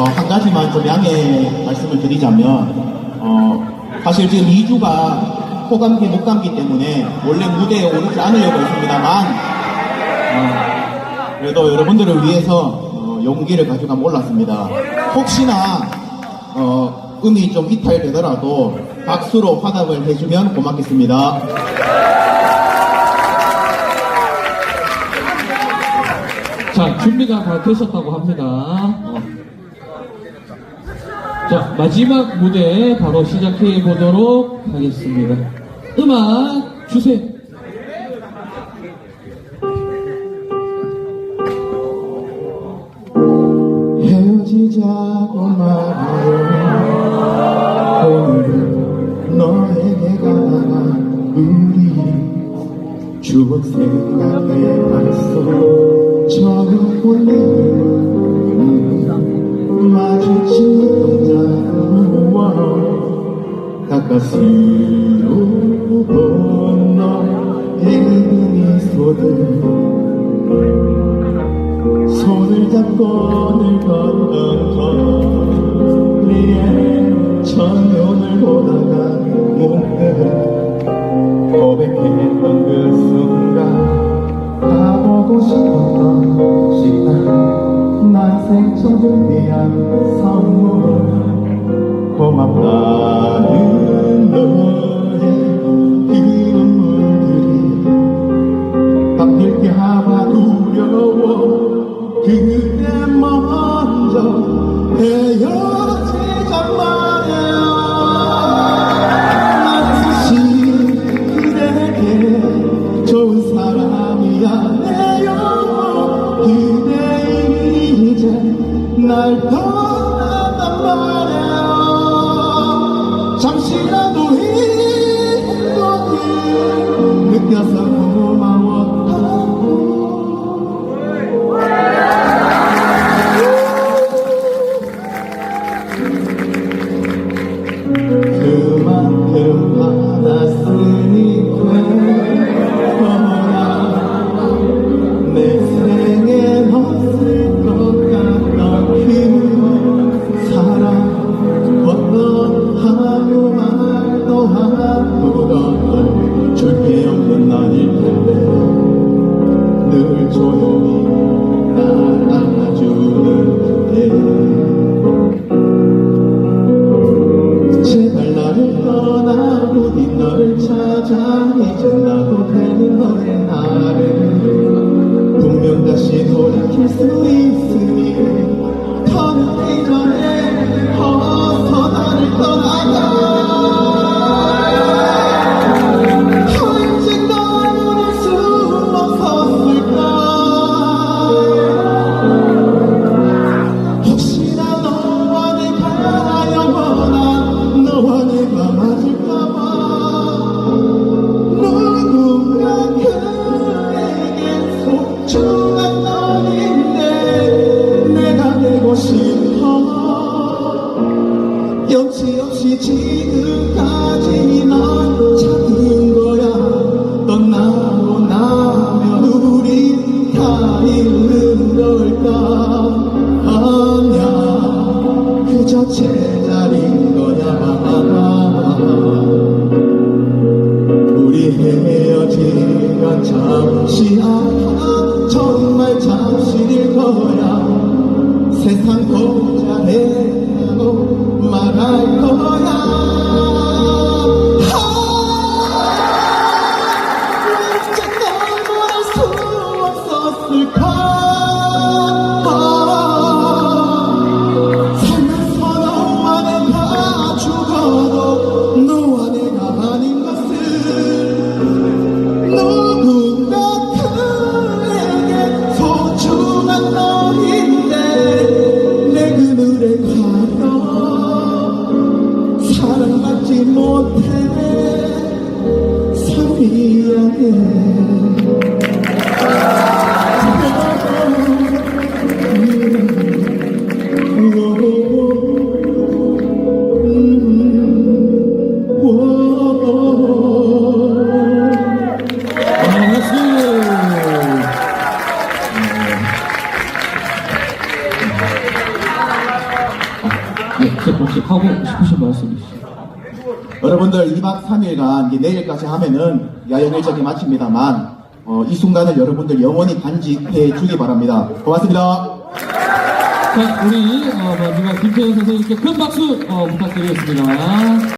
어, 한 가지만 좀 양해 말씀을 드리자면, 어, 사실 지금 2주가 호감기, 목감기 때문에 원래 무대에 오르지 않으려고 했습니다만, 어, 그래도 여러분들을 위해서 어, 용기를 가져가면 올랐습니다. 혹시나, 어, 음이 좀 이탈되더라도 박수로 화답을 해주면 고맙겠습니다. 자, 준비가 다 되셨다고 합니다. 어. 자, 마지막 무대 바로 시작해 보도록 하겠습니다. 음악 주세요. 헤어지자고 우리 추억 봤어 처음 볼일 마주친 혼 가까스로 본 너의 미소를 손을 잡고 늙었던 거리에 천년을 보다가 문득 고백했던 그 순간 가보고 싶었던 시간 난생 처음 준비한 선물 고맙다 바뀔 까봐 두려워. 그대 먼저 헤어지자 말이야 난 사실 그대에게 좋은 사람이야. 그대 이제 날 떠난단 말이야. 잠시라도 행복을 느껴서 고마웠 그만큼 받았으니 떠나 부디 너를 찾아 이제 나도 되는 너의 나를 분명 다시 돌이킬 수 있으니 더 늦기 전에 어서 나를 떠나가 되고 싶어. 여지없이 지금까지 널 찾은 거야. 떠나고 나면 우리 다 잃는 걸까? 아냐 그저 제자리인 거야. 우리 헤어지면 잠시야 정 세상 고자해라고 말 하고 싶으신 말씀 있으시죠? 여러분들 2박 3일간 내일까지 하면은 야영 일정이 마칩니다만 어, 이 순간을 여러분들 영원히 간직해 주기 바랍니다. 고맙습니다. 자, 우리 어, 마지막 김태현 선생님께 큰 박수 어, 부탁드리겠습니다.